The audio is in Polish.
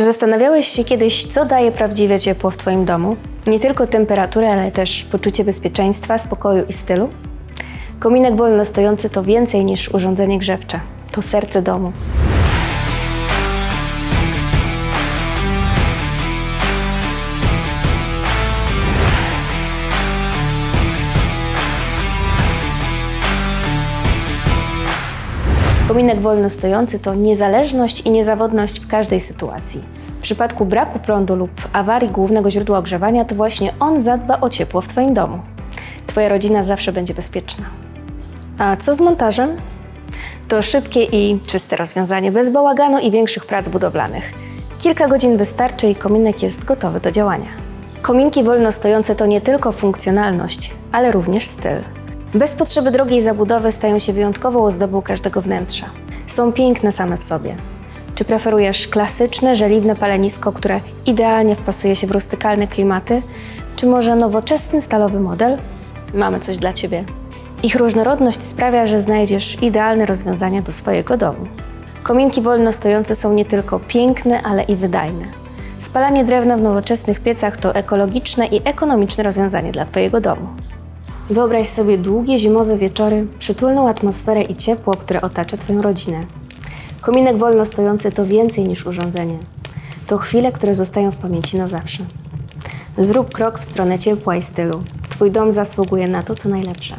Czy zastanawiałeś się kiedyś, co daje prawdziwe ciepło w Twoim domu? Nie tylko temperaturę, ale też poczucie bezpieczeństwa, spokoju i stylu? Kominek wolno stojący to więcej niż urządzenie grzewcze. To serce domu. Kominek wolno stojący to niezależność i niezawodność w każdej sytuacji. W przypadku braku prądu lub awarii głównego źródła ogrzewania, to właśnie on zadba o ciepło w Twoim domu. Twoja rodzina zawsze będzie bezpieczna. A co z montażem? To szybkie i czyste rozwiązanie, bez bałaganu i większych prac budowlanych. Kilka godzin wystarczy i kominek jest gotowy do działania. Kominki wolno stojące to nie tylko funkcjonalność, ale również styl. Bez potrzeby drogiej zabudowy stają się wyjątkową ozdobą każdego wnętrza. Są piękne same w sobie. Czy preferujesz klasyczne, żeliwne palenisko, które idealnie wpasuje się w rustykalne klimaty, czy może nowoczesny stalowy model? Mamy coś dla Ciebie. Ich różnorodność sprawia, że znajdziesz idealne rozwiązania do swojego domu. Kominki wolno stojące są nie tylko piękne, ale i wydajne. Spalanie drewna w nowoczesnych piecach to ekologiczne i ekonomiczne rozwiązanie dla Twojego domu. Wyobraź sobie długie zimowe wieczory, przytulną atmosferę i ciepło, które otacza Twoją rodzinę. Kominek wolno stojący to więcej niż urządzenie. To chwile, które zostają w pamięci na zawsze. Zrób krok w stronę ciepła i stylu. Twój dom zasługuje na to, co najlepsze.